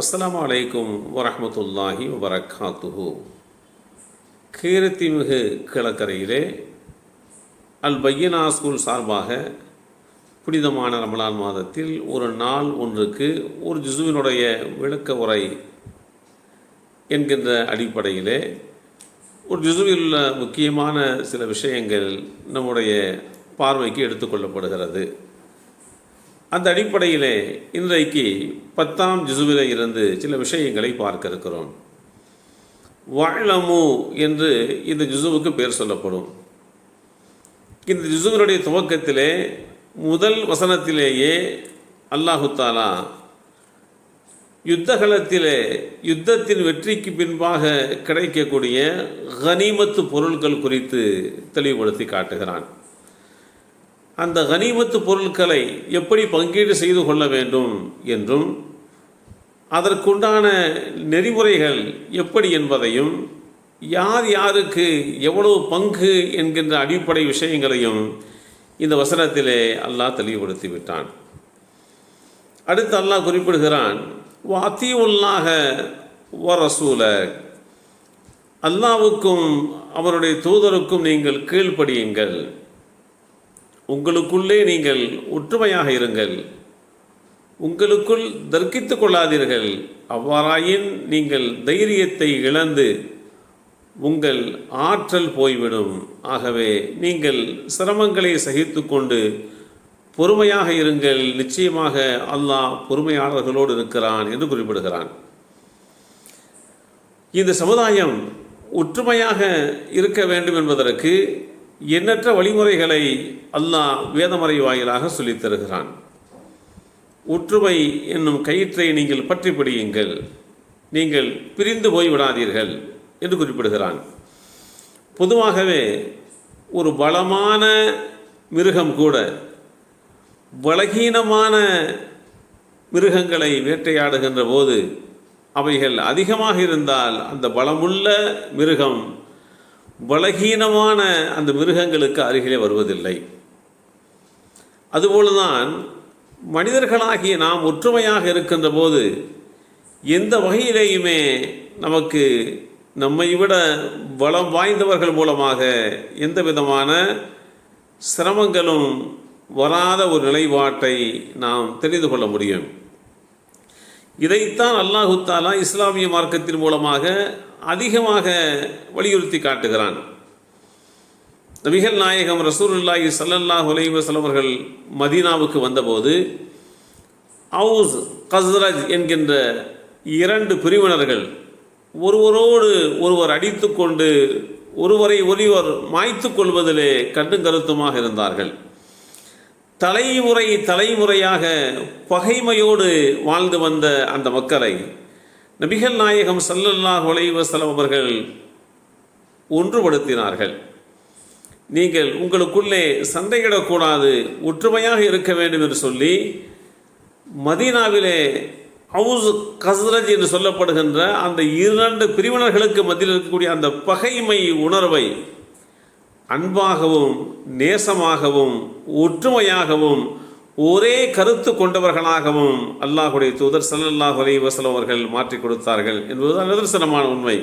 அஸ்லாம் அலைக்கும் வரமத்துல்லாஹி வரகாத்துஹு கீரத்திமிகு கிழக்கரையிலே அல் பையனா ஸ்கூல் சார்பாக புனிதமான ரமலான் மாதத்தில் ஒரு நாள் ஒன்றுக்கு ஒரு ஜிசுவினுடைய விளக்க உரை என்கின்ற அடிப்படையிலே ஒரு ஜிசுவில் உள்ள முக்கியமான சில விஷயங்கள் நம்முடைய பார்வைக்கு எடுத்துக்கொள்ளப்படுகிறது அந்த அடிப்படையிலே இன்றைக்கு பத்தாம் ஜுசுவிலே இருந்து சில விஷயங்களை பார்க்க இருக்கிறோம் வாழமு என்று இந்த ஜிசுவுக்கு பேர் சொல்லப்படும். இந்த ஜிசுவினுடைய துவக்கத்திலே முதல் வசனத்திலேயே அல்லாஹு தாலா யுத்தகலத்திலே யுத்தத்தின் வெற்றிக்கு பின்பாக கிடைக்கக்கூடிய கனிமத்து பொருட்கள் குறித்து தெளிவுபடுத்தி காட்டுகிறான். அந்த கனிமத்து பொருட்களை எப்படி பங்கீடு செய்து கொள்ள வேண்டும் என்றும் அதற்குண்டான நெறிமுறைகள் எப்படி என்பதையும் யார் யாருக்கு எவ்வளவு பங்கு என்கின்ற அடிப்படை விஷயங்களையும் இந்த வசனத்திலே அல்லாஹ் தெளிவுபடுத்தி விட்டான். அடுத்து அல்லாஹ் குறிப்பிடுகிறான் வாத்தி உள்ளாக வ ரசூல. அல்லாவுக்கும் அவருடைய தூதருக்கும் நீங்கள் கீழ்ப்படியுங்கள். உங்களுக்குள்ளே நீங்கள் ஒற்றுமையாக இருங்கள். உங்களுக்குள் தர்க்கித்து கொள்ளாதீர்கள். அவ்வாறாயின் நீங்கள் தைரியத்தை இழந்து உங்கள் ஆற்றல் போய்விடும். ஆகவே நீங்கள் சிரமங்களை சகித்து கொண்டு பொறுமையாக இருங்கள். நிச்சயமாக அல்லாஹ் பொறுமையாளர்களோடு இருக்கிறான் என்று குறிப்பிடுகிறான். இந்த சமுதாயம் ஒற்றுமையாக இருக்க வேண்டும் என்பதற்கு எண்ணற்ற வழிமுறைகளை அல்லாஹ் வேதமறை வாயிலாக சொல்லித் தருகிறான். ஒற்றுமை என்னும் கயிற்றை நீங்கள் பற்றி பிடியுங்கள். நீங்கள் பிரிந்து போய் விடாதீர்கள் என்று குறிப்பிடுகிறான். பொதுவாகவே ஒரு பலமான மிருகம் கூட பலகீனமான மிருகங்களை வேட்டையாடுகின்ற போது அவைகள் அதிகமாக இருந்தால் அந்த பலமுள்ள மிருகம் பலகீனமான அந்த மிருகங்களுக்கு அருகிலே வருவதில்லை. அதுபோலதான் மனிதர்களாகிய நாம் ஒற்றுமையாக இருக்கின்ற போது எந்த வகையிலேயுமே நமக்கு நம்மை விட பலம் வாய்ந்தவர்கள் மூலமாக எந்த விதமான சிரமங்களும் வராத ஒரு நிலைப்பாட்டை நாம் தெரிந்து கொள்ள முடியும். இதைத்தான் அல்லாஹு தாலா இஸ்லாமிய மார்க்கத்தின் மூலமாக அதிகமாக வலியுறுத்தி காட்டுகிறான். நபிகள் நாயகம் ரசூலுல்லாஹி சல்லல்லாஹ் உலைவசலம் அவர்கள் மதீனாவுக்கு வந்தபோது அவுஸ் கஸ்ரஜ் என்கின்ற இரண்டு பிரிவினர்கள் ஒருவரோடு ஒருவர் அடித்து கொண்டு ஒருவரை ஒருவர் மாய்த்து கொள்வதிலே கண்டும் கருத்துமாக இருந்தார்கள். தலைமுறை தலைமுறையாக பகைமையோடு வாழ்ந்து வந்த அந்த மக்களை நபிகள் நாயகம் சல்லல்லாஹ் ஒலைவசலம் அவர்கள் ஒன்றுபடுத்தினார்கள். நீங்கள் உங்களுக்குள்ளே சண்டையிடக்கூடாது ஒற்றுமையாக இருக்க வேண்டும் என்று சொல்லி மதீனாவிலே ஹவுஸ் கஸ்ரஜ் என்று சொல்லப்படுகின்ற அந்த இரண்டு பிரிவினர்களுக்கு மத்தியில் இருக்கக்கூடிய அந்த பகைமை உணர்வை அன்பாகவும் நேசமாகவும் ஒற்றுமையாகவும் ஒரே கருத்து கொண்டவர்களாகவும் அல்லாஹுடைய தூதர் சல்லல்லாஹ் அலி வசலம் அவர்கள் மாற்றி கொடுத்தார்கள் என்பதுதான் நிதர்சனமான உண்மை.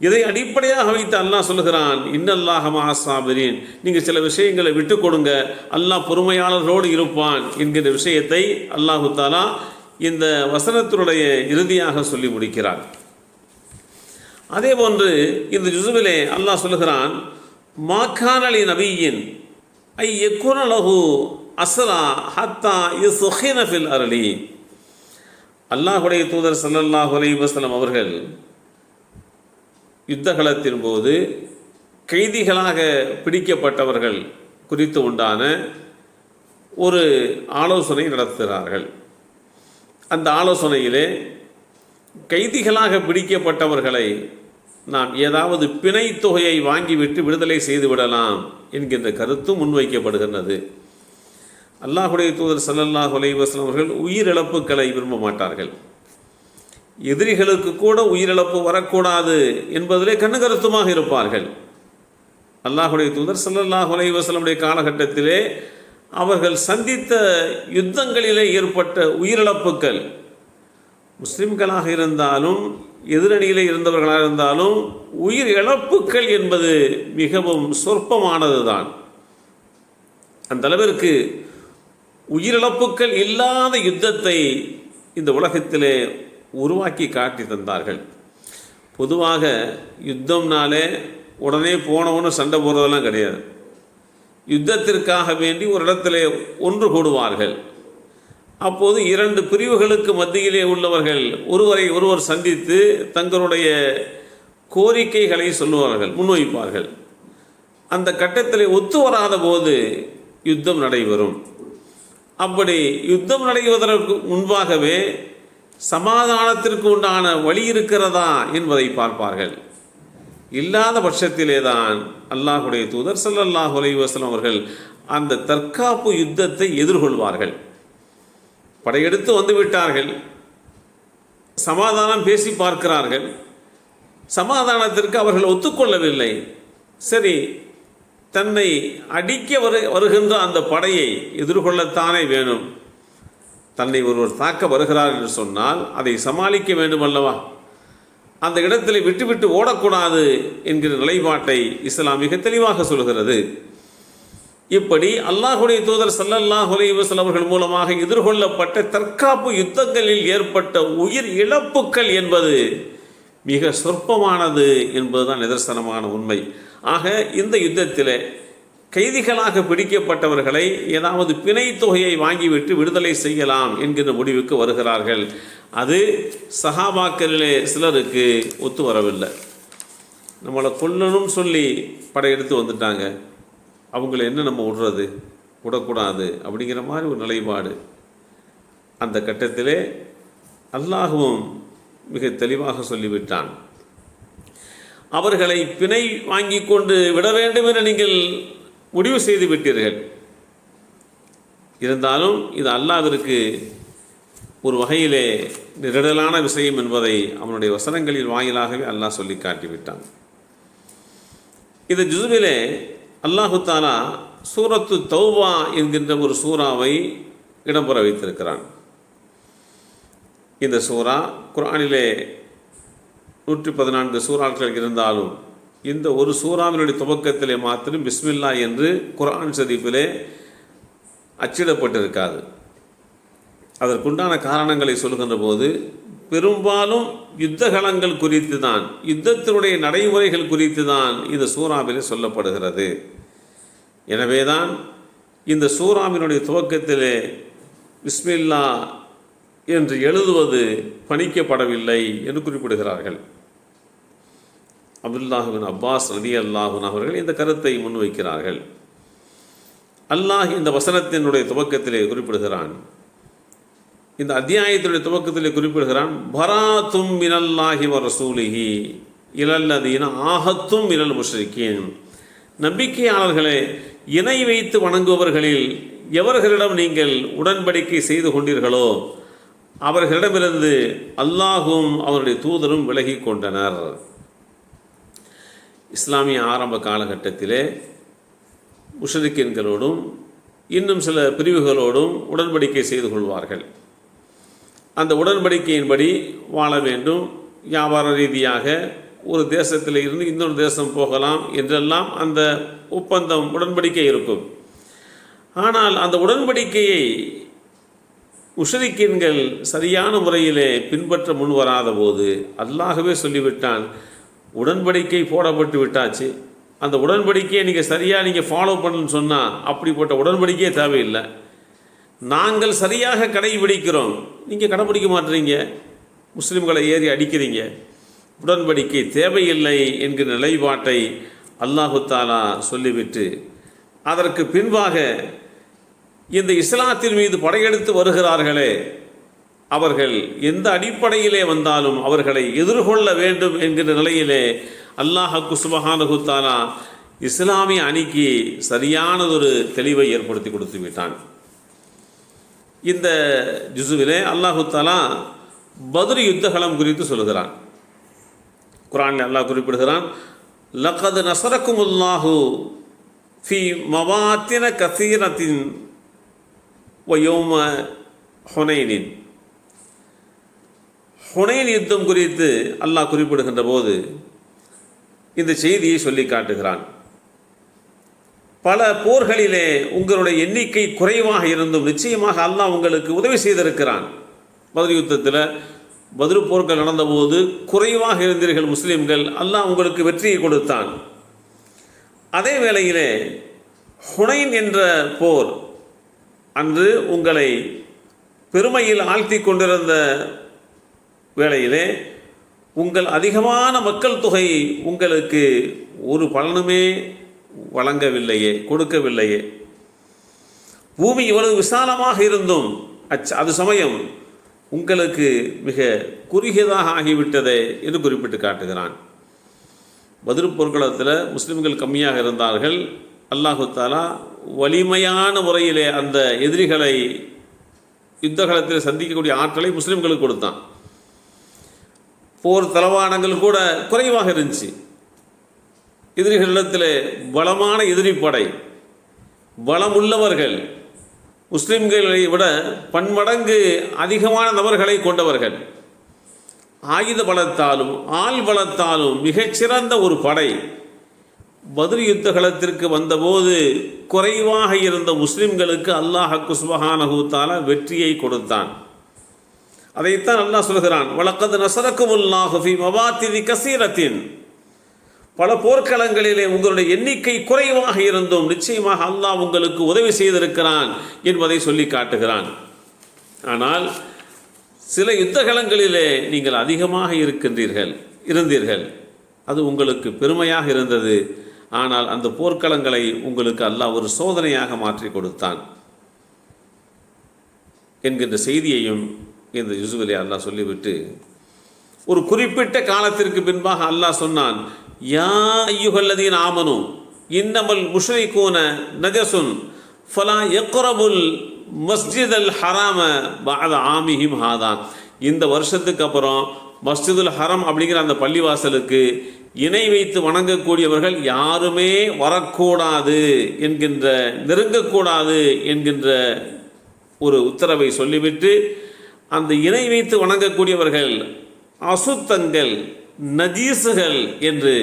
இதை அடிப்படையாக வைத்து அல்லாஹ் சொல்கிறான் இன்னல்லாஹ மகாசாபிரின் நீங்கள் சில விஷயங்களை விட்டு கொடுங்க அல்லாஹ் பொறுமையாளர்களோடு இருப்பான் என்கின்ற விஷயத்தை அல்லாஹு தாலா இந்த வசனத்தினுடைய இறுதியாக சொல்லி முடிக்கிறார் அதே போன்று இந்த ஜுசுவிலே அல்லாஹ் சொல்லுகிறான் மாக்கானலி நபியின் ஐ எக்குரலகு அசலா ஹத்தா இசுஹினஃபில் அரளி அல்லாஹுடைய தூதர் சல்லல்லாஹு அலைஹி அவர்கள் யுத்தகலத்தின் போது கைதிகளாக பிடிக்கப்பட்டவர்கள் குறித்து உண்டான ஒரு ஆலோசனை நடத்துகிறார்கள். அந்த ஆலோசனையிலே கைதிகளாக பிடிக்கப்பட்டவர்களை நாம் ஏதாவது பிணை தொகையை வாங்கிவிட்டு விடுதலை செய்து விடலாம் என்கின்ற கருத்தும் முன்வைக்கப்படுகின்றது. அல்லாஹுடைய தூதர் சல்லல்லாஹ் அலைவாஸ்லாம் அவர்கள் உயிரிழப்புகளை விரும்ப மாட்டார்கள். எதிரிகளுக்கு கூட உயிரிழப்பு வரக்கூடாது என்பதிலே கண்ணு கருத்துமாக இருப்பார்கள். அல்லாஹுடைய தூதர் சல்லல்லாஹ் அலைவாஸ்லமுடைய காலகட்டத்திலே அவர்கள் சந்தித்த யுத்தங்களிலே ஏற்பட்ட உயிரிழப்புகள் முஸ்லிம்களாக இருந்தாலும் எதிரணியில் இருந்தவர்களாக இருந்தாலும் உயிர் இழப்புகள் என்பது மிகவும் சொற்பமானது தான் அந்த அளவிற்கு உயிரிழப்புகள் இல்லாத யுத்தத்தை இந்த உலகத்திலே உருவாக்கி காட்டி தந்தார்கள். பொதுவாக யுத்தம்னாலே உடனே போனவனு சண்டை போடுறதெல்லாம் கிடையாது. யுத்தத்திற்காக வேண்டி ஒரு இடத்திலே ஒன்று கூடுவார்கள். அப்போது இரண்டு பிரிவுகளுக்கு மத்தியிலே உள்ளவர்கள் ஒருவரை ஒருவர் சந்தித்து தங்களுடைய கோரிக்கைகளை சொல்லுவார்கள் முன்வைப்பார்கள். அந்த கட்டத்தில் ஒத்து வராத போது யுத்தம் நடைபெறும். அப்படி யுத்தம் நடைவதற்கு முன்பாகவே சமாதானத்திற்கு உண்டான வழி இருக்கிறதா என்பதை பார்ப்பார்கள். இல்லாத பட்சத்திலே தான் அல்லாஹுடைய தூதர் சல்லாஹ் அலைஹி அவர்கள் அந்த தற்காப்பு யுத்தத்தை எதிர்கொள்வார்கள். படையெடுத்து வந்துவிட்டார்கள் சமாதானம் பேசி பார்க்கிறார்கள். சமாதானத்திற்கு அவர்கள் ஒத்துக்கொள்ளவில்லை. சரி தன்னை அடிக்க வரு வருகின்ற அந்த படையை எதிர்கொள்ளத்தானே வேணும். தன்னை ஒருவர் தாக்க வருகிறார் என்று சொன்னால் அதை சமாளிக்க வேண்டும் அல்லவா அந்த இடத்தில் விட்டுவிட்டு ஓடக்கூடாது என்கிற நிலைப்பாட்டை இஸ்லாம் மிக தெளிவாக சொல்கிறது. இப்படி அல்லாஹுடைய தூதர் சல்லல்லாஹ் அலைஹி அவர்கள் மூலமாக எதிர்கொள்ளப்பட்ட தற்காப்பு யுத்தங்களில் ஏற்பட்ட உயிர் இழப்புகள் என்பது மிக சொற்பமானது என்பதுதான் நிதர்சனமான உண்மை. ஆக இந்த யுத்தத்தில் கைதிகளாக பிடிக்கப்பட்டவர்களை ஏதாவது பிணை தொகையை வாங்கிவிட்டு விடுதலை செய்யலாம் என்கிற முடிவுக்கு வருகிறார்கள். அது சஹாபாக்களிலே சிலருக்கு ஒத்து வரவில்லை. நம்மளை கொல்லணும் சொல்லி படையெடுத்து வந்துட்டாங்க. அவங்கள என்ன நம்ம விடுறது? விடக்கூடாது அப்படிங்கிற மாதிரி ஒரு நிலைப்பாடு. அந்த கட்டத்திலே அல்லாகவும் மிக தெளிவாக சொல்லிவிட்டான். அவர்களை பிணை வாங்கி கொண்டு விட வேண்டும் என நீங்கள் முடிவு செய்து விட்டீர்கள். இருந்தாலும் இது அல்லாவிற்கு ஒரு வகையிலே நெருடலான விஷயம் என்பதை அவனுடைய வசனங்களின் வாயிலாகவே அல்லாஹ் சொல்லி காட்டிவிட்டான். இந்த ஜுதுவிலே அல்லாஹு தாலா சூரத்து தௌவா என்கின்ற ஒரு சூறாவை இடம்பெற வைத்திருக்கிறான். இந்த சூறா குரானிலே நூற்றி பதினான்கு சூறாக்கள் இருந்தாலும் இந்த ஒரு சூறாவினுடைய துவக்கத்திலே மாத்திரம் பிஸ்மில்லா என்று குர்ஆன் ஷரீஃபிலே அச்சிடப்பட்டிருக்காது. அதற்குண்டான காரணங்களை சொல்கின்ற போது பெரும்பாலும் யுத்தகலங்கள் குறித்து தான் யுத்தத்தினுடைய நடைமுறைகள் குறித்து தான் இந்த சூறாவிலே சொல்லப்படுகிறது. எனவேதான் இந்த சூறாவினுடைய துவக்கத்திலே பிஸ்மில்லா என்று எழுதுவது பணிக்கப்படவில்லை என்று குறிப்பிடுகிறார்கள். அப்துல்லாஹுவின் அப்பாஸ் ரதி அல்லாஹுன் அவர்கள் இந்த கருத்தை முன்வைக்கிறார்கள். அல்லாஹ் இந்த வசனத்தினுடைய துவக்கத்திலே குறிப்பிடுகிறான். இந்த அத்தியாயத்தினுடைய துவக்கத்திலே குறிப்பிடுகிறான் பராத்தும் மினல்லாஹி வ ரசூலிஹி இலல்லதீன ஆகத்தும் மினல் முஷ்ரிக்கின் நம்பிக்கையாளர்களே இணை வைத்து வணங்குபவர்களில் எவர்களிடம் நீங்கள் உடன்படிக்கை செய்து கொண்டீர்களோ அவர்களிடமிருந்து அல்லாஹும் அவருடைய தூதரும் விலகி கொண்டனர். இஸ்லாமிய ஆரம்ப காலகட்டத்திலே முஷரிக்கின்களோடும் இன்னும் சில பிரிவுகளோடும் உடன்படிக்கை செய்து கொள்வார்கள். அந்த உடன்படிக்கையின்படி வாழ வேண்டும். வியாபார ரீதியாக ஒரு தேசத்தில் இருந்து இன்னொரு தேசம் போகலாம் என்றெல்லாம் அந்த ஒப்பந்தம் உடன்படிக்கை இருக்கும். ஆனால் அந்த உடன்படிக்கையை முஷரிக்கின்கள் சரியான முறையிலே பின்பற்ற முன்வராத போது அல்லாகவே சொல்லிவிட்டான் உடன்படிக்கை போடப்பட்டு விட்டாச்சு. அந்த உடன்படிக்கையை நீங்கள் சரியாக நீங்கள் ஃபாலோ பண்ணணும்னு சொன்னால் அப்படிப்பட்ட உடன்படிக்கையே தேவையில்லை. நாங்கள் சரியாக கடைபிடிக்கிறோம். நீங்கள் கடைபிடிக்க மாட்டுறீங்க முஸ்லீம்களை ஏறி அடிக்கிறீங்க. உடன்படிக்கை தேவையில்லை என்கிற நிலைப்பாட்டை அல்லாஹு தாலா சொல்லிவிட்டு அதற்கு பின்பாக இந்த இஸ்லாத்தின் மீது படையெடுத்து வருகிறார்களே அவர்கள் எந்த அடிப்படையிலே வந்தாலும் அவர்களை எதிர்கொள்ள வேண்டும் என்கிற நிலையிலே அல்லாஹக்கு சுபஹானஹு இஸ்லாமிய அணிக்கு சரியானதொரு தெளிவை ஏற்படுத்தி கொடுத்து விட்டான். இந்த ஜிசுவிலே அல்லாஹு தாலா பத்ரு யுத்தகலம் குறித்து சொல்கிறான். குரானில் அல்லாஹ் குறிப்பிடுகிறான் லக்கது நசரக்குமுல்லாஹு ஃபி மவாத்தின கசீரத்தின் ஒயோம ஹொனைனின். ஹுனைன் யுத்தம் குறித்து அல்லாஹ் குறிப்பிடுகின்ற போது இந்த செய்தியை சொல்லி காட்டுகிறான். பல போர்களிலே உங்களுடைய எண்ணிக்கை குறைவாக இருந்தும் நிச்சயமாக அல்லாஹ் உங்களுக்கு உதவி செய்திருக்கிறான். பதில் யுத்தத்தில் பதில் போர்கள் நடந்தபோது குறைவாக இருந்தீர்கள் முஸ்லீம்கள் அல்லாஹ் உங்களுக்கு வெற்றியை கொடுத்தான். அதே வேளையிலே ஹுனைன் என்ற போர் அன்று உங்களை பெருமையில் ஆழ்த்தி கொண்டிருந்த வேளையிலே உங்கள் அதிகமான மக்கள் தொகை உங்களுக்கு ஒரு பலனுமே வழங்கவில்லையே கொடுக்கவில்லையே. பூமி இவ்வளவு விசாலமாக இருந்தும் அச் அது சமயம் உங்களுக்கு மிக குறுகியதாக ஆகிவிட்டதே என்று குறிப்பிட்டு காட்டுகிறான். பதில் போர்க்களத்தில் முஸ்லிம்கள் கம்மியாக இருந்தார்கள். அல்லாஹு தாலா வலிமையான முறையிலே அந்த எதிரிகளை யுத்த காலத்தில் சந்திக்கக்கூடிய ஆற்றலை முஸ்லிம்களுக்கு கொடுத்தான். போர் தளவாடங்கள் கூட குறைவாக இருந்துச்சு. எதிரிகளிடத்தில் பலமான படை பலமுள்ளவர்கள் முஸ்லிம்களை விட பன்மடங்கு அதிகமான நபர்களை கொண்டவர்கள். ஆயுத பலத்தாலும் ஆள் பலத்தாலும் மிகச்சிறந்த ஒரு படை. பதில் யுத்த களத்திற்கு வந்தபோது குறைவாக இருந்த முஸ்லிம்களுக்கு அல்லாஹ் குஸ்பஹானஹூத்தால வெற்றியை கொடுத்தான். அதைத்தான் அல்லாஹ் சொல்கிறான் வழக்கது நசரக்குமுல்லாஹு ஃபி மவாத்திதி கசீரத்தின். பல போர்க்களங்களிலே உங்களுடைய எண்ணிக்கை குறைவாக இருந்தும் நிச்சயமாக அல்லாஹ் உங்களுக்கு உதவி செய்திருக்கிறான் என்பதை சொல்லி காட்டுகிறான். ஆனால் சில யுத்தகலங்களிலே நீங்கள் அதிகமாக இருக்கின்றீர்கள் இருந்தீர்கள். அது உங்களுக்கு பெருமையாக இருந்தது. ஆனால் அந்த போர்க்களங்களை உங்களுக்கு அல்லாஹ் ஒரு சோதனையாக மாற்றி கொடுத்தான். என்கின்ற செய்தியையும் இந்த யூசுஃபலி அல்லாஹ் சொல்லிவிட்டு ஒரு குறிப்பிட்ட காலத்திற்கு பின்பாக அல்லாஹ் சொன்னான் யா ஐயுகல்லதீன் ஆமனும் இன்னமல் முஷ்ரிகூன நஜசுன் ஃபலா எக்ரபுல் மஸ்ஜித் அல் ஹராம பாத ஆமிஹிம் ஹாதான் இந்த வருஷத்துக்கு அப்புறம் மஸ்ஜிதுல் ஹரம் அப்படிங்கிற அந்த பள்ளிவாசலுக்கு இணை வைத்து வணங்கக்கூடியவர்கள் யாருமே வரக்கூடாது என்கின்ற நெருங்கக்கூடாது என்கின்ற ஒரு உத்தரவை சொல்லிவிட்டு அந்த இணை வைத்து வணங்கக்கூடியவர்கள் அசுத்தங்கள் நஜீசுகள் என்று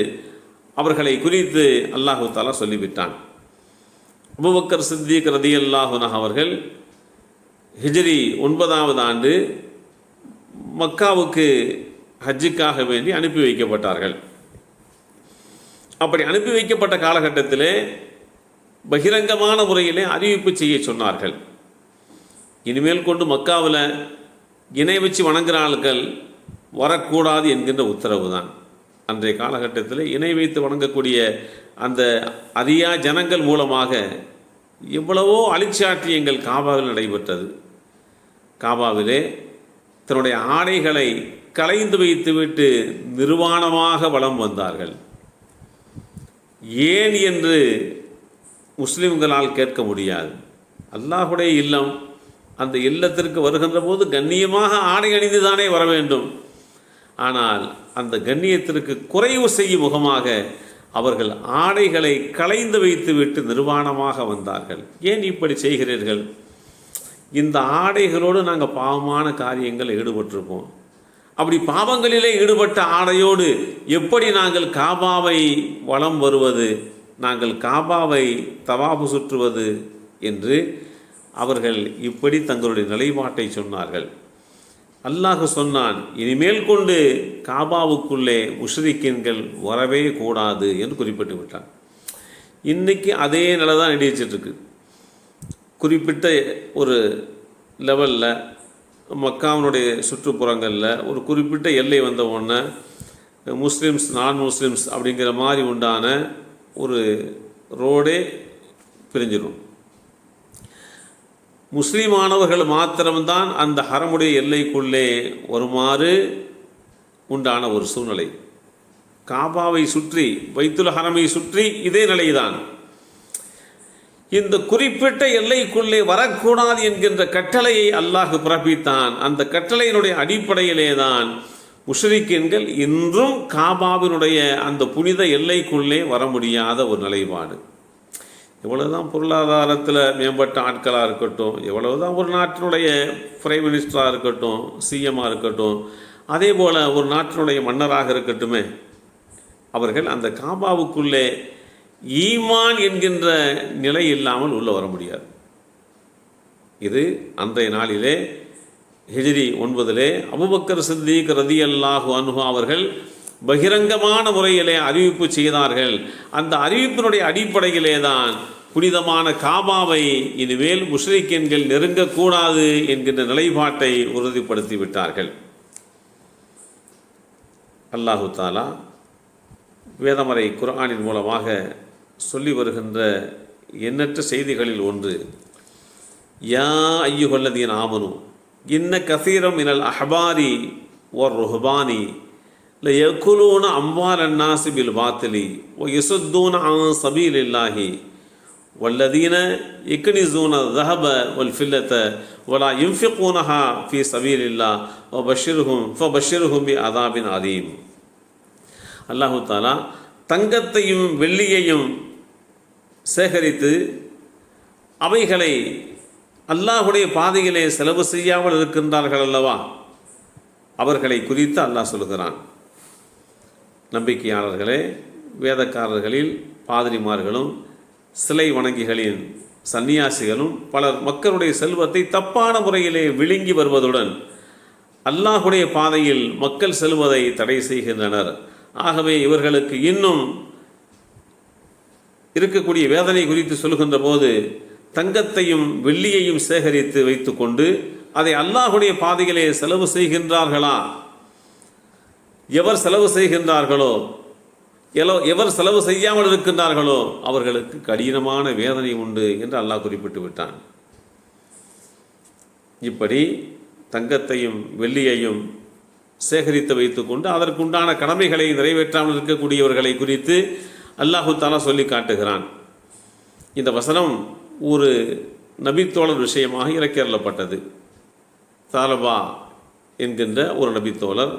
அவர்களை குறித்து அல்லாஹு தாலா சொல்லிவிட்டான். அபுபக்கர் சித்திக் ரதி அல்லாஹுனா அவர்கள் ஹிஜ்ரி ஒன்பதாவது ஆண்டு மக்காவுக்கு ஹஜ்ஜுக்காக வேண்டி அனுப்பி வைக்கப்பட்டார்கள். அப்படி அனுப்பி வைக்கப்பட்ட காலகட்டத்திலே பகிரங்கமான முறையிலே அறிவிப்பு செய்ய சொன்னார்கள். இனிமேல் கொண்டு மக்காவில் இணை வச்சு வணங்குற ஆட்கள் வரக்கூடாது என்கின்ற உத்தரவு தான் அன்றைய காலகட்டத்தில் இணை வைத்து வணங்கக்கூடிய அந்த அரியா ஜனங்கள் மூலமாக எவ்வளவோ அழிச்சாட்டியங்கள் காபாவில் நடைபெற்றது. காபாவிலே தன்னுடைய ஆடைகளை களைந்து வைத்துவிட்டு நிர்வாணமாக வலம் வந்தார்கள். ஏன் என்று முஸ்லிம்களால் கேட்க முடியாது. அல்லாஹுடைய இல்லம் அந்த இல்லத்திற்கு வருகின்ற போது கண்ணியமாக ஆடை அணிந்து தானே வர வேண்டும். ஆனால் அந்த கண்ணியத்திற்கு குறைவு செய்யும் முகமாக அவர்கள் ஆடைகளை களைந்து வைத்துவிட்டு நிர்வாணமாக வந்தார்கள். ஏன் இப்படி செய்கிறீர்கள்? இந்த ஆடைகளோடு நாங்கள் பாவமான காரியங்களில் ஈடுபட்டிருப்போம். அப்படி பாவங்களிலே ஈடுபட்ட ஆடையோடு எப்படி நாங்கள் காபாவை வளம் வருவது? நாங்கள் காபாவை தவாபு சுற்றுவது என்று அவர்கள் இப்படி தங்களுடைய நிலைப்பாட்டை சொன்னார்கள். அல்லாஹ் சொன்னான் இனிமேல் கொண்டு காபாவுக்குள்ளே முஷ்ரிக்கின்கள் வரவே கூடாது என்று குறிப்பிட்டு விட்டான். இன்னைக்கு அதே நிலை தான் நடிச்சிட்ருக்கு. குறிப்பிட்ட ஒரு லெவலில் மக்காவினுடைய சுற்றுப்புறங்களில் ஒரு குறிப்பிட்ட எல்லை வந்த உடனே முஸ்லீம்ஸ் நான் முஸ்லீம்ஸ் அப்படிங்கிற மாதிரி உண்டான ஒரு ரோடே பிரிஞ்சிடும். முஸ்லீமானவர்கள் மாத்திரம்தான் அந்த ஹரமுடைய எல்லைக்குள்ளே வருமாறு உண்டான ஒரு சூழ்நிலை. காபாவை சுற்றி வைத்துல் ஹரமை சுற்றி இதே நிலைதான். இந்த குறிப்பிட்ட எல்லைக்குள்ளே வரக்கூடாது என்கின்ற கட்டளையை அல்லாஹ் பிறப்பித்தான். அந்த கட்டளையினுடைய அடிப்படையிலே தான் முஷ்ரிக்கின்கள் இன்றும் காபாவினுடைய அந்த புனித எல்லைக்குள்ளே வர முடியாத ஒரு நிலைப்பாடு. எவ்வளவுதான் பொருளாதாரத்தில் மேம்பட்ட ஆட்களாக இருக்கட்டும் எவ்வளவுதான் ஒரு நாட்டினுடைய பிரைம் மினிஸ்டராக இருக்கட்டும் சிஎம்மாக இருக்கட்டும் அதே போல் ஒரு நாட்டினுடைய மன்னராக இருக்கட்டுமே அவர்கள் அந்த காபாவுக்குள்ளே ஈமான் என்கின்ற நிலை இல்லாமல் உள்ளே வர முடியாது. இது அன்றைய நாளிலே ஹிஜிரி ஒன்பதிலே அபுபக்கர் சித்திக் ரதி அல்லாஹு அன்ஹு அவர்கள் பகிரங்கமான முறையிலே அறிவிப்பு செய்தார்கள். அந்த அறிவிப்பினுடைய அடிப்படையிலே தான் புனிதமான காபாவை இனிமேல் முஸ்லிக்கெண்கள் நெருங்கக்கூடாது என்கின்ற நிலைப்பாட்டை உறுதிப்படுத்தி விட்டார்கள் அல்லாஹு தாலா வேதமறை குர்ஆனின் மூலமாக சொல்லி வருகின்ற எண்ணற்ற செய்திகளில் ஒன்று யா ஐயுகல்லதீன் ஆமனு இன்ன கசீரம் இனல் அஹபாரி ஓர் ருஹபானி ல யக்குலூன அம்வால் அன்னாசி பில் பாத்திலி ஓ யசுத்தூன ஆன் சபீல் இல்லாஹி والذين يكنزون الذهب والفلة ولا ينفقونها في سبيل الله وبشرهم فبشرهم بعذاب عظيم அல்லாஹு தாலா தங்கத்தையும் வெள்ளியையும் சேகரித்து அவைகளை அல்லாஹுடைய பாதையிலே செலவு செய்யாமல் இருக்கின்றார்கள் அல்லவா அவர்களை குறித்து அல்லாஹ் சொல்கிறான் நம்பிக்கையாளர்களே வேதக்காரர்களில் பாதிரிமார்களும் சிலை வணங்கிகளின் சந்நியாசிகளும் பலர் மக்களுடைய செல்வத்தை தப்பான முறையிலே விழுங்கி வருவதுடன் அல்லாஹுடைய பாதையில் மக்கள் செல்வதை தடை செய்கின்றனர். ஆகவே இவர்களுக்கு இன்னும் இருக்கக்கூடிய வேதனை குறித்து சொல்கின்ற போது தங்கத்தையும் வெள்ளியையும் சேகரித்து வைத்துக்கொண்டு அதை அல்லாஹுடைய பாதையிலே செலவு செய்கின்றார்களா? எவர் செலவு செய்கின்றார்களோ? எவர் செலவு செய்யாமல் இருக்கின்றார்களோ அவர்களுக்கு கடினமான வேதனை உண்டு என்று அல்லாஹ் குறிப்பிட்டு விட்டான். இப்படி தங்கத்தையும் வெள்ளியையும் சேகரித்து வைத்துக்கொண்டு அதற்குண்டான கடமைகளை நிறைவேற்றாமல் இருக்கக்கூடியவர்களை குறித்து அல்லாஹு தாலா சொல்லி காட்டுகிறான். இந்த வசனம் ஒரு நபித்தோழர் விஷயமாக இறக்கேறப்பட்டது தாலபா என்கின்ற ஒரு நபித்தோழர்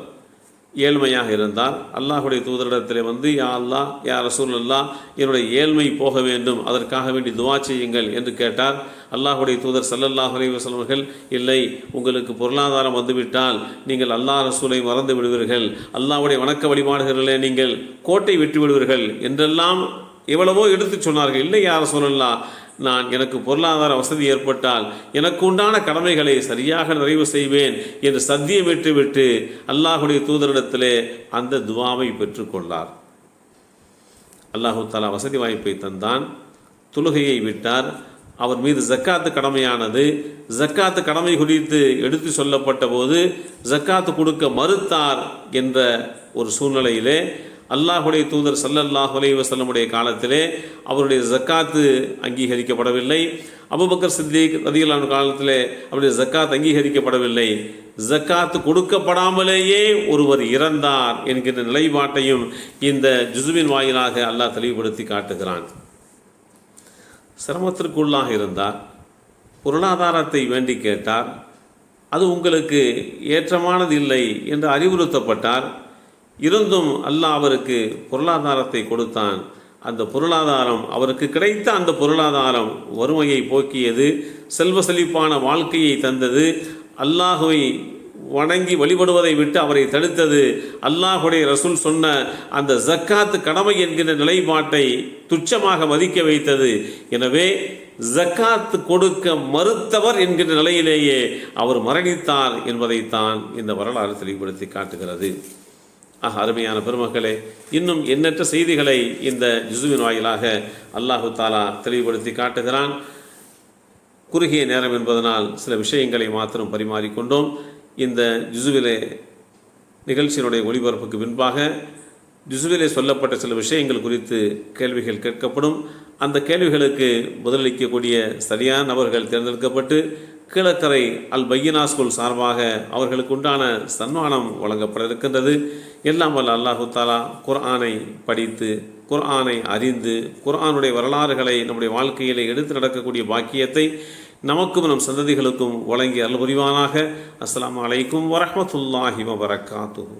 ஏழ்மையாக இருந்தார் அல்லாஹுடைய தூதரிடத்தில் வந்து யா அல்லாஹ் யா ரசூல் அல்லாஹ் என்னுடைய ஏழ்மை போக வேண்டும் அதற்காக வேண்டி துவா செய்யுங்கள் என்று கேட்டார். அல்லாஹுடைய தூதர் சல்லல்லாஹ் அலைஹி அவர்கள் இல்லை உங்களுக்கு பொருளாதாரம் வந்துவிட்டால் நீங்கள் அல்லாஹ் ரசூலை மறந்து விடுவீர்கள். அல்லாஹுடைய வணக்க வழிபாடுகளிலே நீங்கள் கோட்டை விட்டு விடுவீர்கள் என்றெல்லாம் எவ்வளவோ எடுத்துச் சொன்னார்கள். இல்லை யார் சொல்லலாம் நான் எனக்கு பொருளாதார வசதி ஏற்பட்டால் எனக்கு உண்டான கடமைகளை சரியாக நிறைவு செய்வேன் என்று சத்தியமிட்டு விட்டு அல்லாஹுடைய தூதரிடத்திலே அந்த துவாவை பெற்றுக்கொண்டார். அல்லாஹு தாலா வசதி வாய்ப்பை தந்தான். தொழுகையை விட்டார். அவர் மீது ஜக்காத்து கடமையானது. ஜக்காத்து கடமை குறித்து எடுத்து சொல்லப்பட்ட போது ஜக்காத்து கொடுக்க மறுத்தார் என்ற ஒரு சூழ்நிலையிலே அல்லாஹுடைய தூதர் சல்லல்லாஹ் அலைஹி வஸல்லமுடைய காலத்திலே அவருடைய ஜக்காத்து அங்கீகரிக்கப்படவில்லை. அபுபக்கர் சித்திக் ரதிகளான காலத்திலே அவருடைய ஜக்காத் அங்கீகரிக்கப்படவில்லை. ஜக்காத்து கொடுக்கப்படாமலேயே ஒருவர் இறந்தார் என்கின்ற நிலைப்பாட்டையும் இந்த ஜுசுவின் வாயிலாக அல்லாஹ் தெளிவுபடுத்தி காட்டுகிறான். சிரமத்திற்குள்ளாக இருந்தார். பொருளாதாரத்தை வேண்டி கேட்டார். அது உங்களுக்கு ஏற்றமானது இல்லை என்று அறிவுறுத்தப்பட்டார். இருந்தும் அல்லாஹ் அவருக்கு பொருளாதாரத்தை கொடுத்தான். அந்த பொருளாதாரம் அவருக்கு கிடைத்த அந்த பொருளாதாரம் வறுமையை போக்கியது செல்வ செழிப்பான வாழ்க்கையை தந்தது அல்லாஹுவை வணங்கி வழிபடுவதை விட்டு அவரை தடுத்தது. அல்லாஹுடைய ரசூல் சொன்ன அந்த ஜக்காத்து கடமை என்கிற நிலைப்பாட்டை துச்சமாக மதிக்க வைத்தது. எனவே ஜக்காத்து கொடுக்க மறுத்தவர் என்கிற நிலையிலேயே அவர் மரணித்தார் என்பதைத்தான் இந்த வரலாறு தெளிவுபடுத்தி காட்டுகிறது. ஆக அருமையான பெருமக்களே இன்னும் எண்ணற்ற செய்திகளை இந்த ஜுசுவின் வாயிலாக அல்லாஹு தாலா தெளிவுபடுத்தி காட்டுகிறான். குறுகிய நேரம் என்பதனால் சில விஷயங்களை மாத்திரம் பரிமாறிக்கொண்டோம். இந்த ஜுசுவிலே நிகழ்ச்சியினுடைய ஒளிபரப்புக்கு பின்பாக ஜுசுவிலே சொல்லப்பட்ட சில விஷயங்கள் குறித்து கேள்விகள் கேட்கப்படும். அந்த கேள்விகளுக்கு பதிலளிக்கக்கூடிய சரியான நபர்கள் தேர்ந்தெடுக்கப்பட்டு கீழக்கரை அல் பையனா ஸ்கூல் சார்பாக அவர்களுக்கு உண்டான சன்மானம் வழங்கப்பட இருக்கின்றது எல்லாம் வல்ல அல்லாஹு தாலா குர்ஆனை படித்து குர்ஆனை அறிந்து குர்ஆனுடைய வரலாறுகளை நம்முடைய வாழ்க்கையிலே எடுத்து நடக்கக்கூடிய பாக்கியத்தை நமக்கும் நம் சந்ததிகளுக்கும் வழங்கி அருள் புரிவானாக. அஸ்ஸலாமு அலைக்கும் வரஹ்மத்துல்லாஹி வபரகாத்துஹு.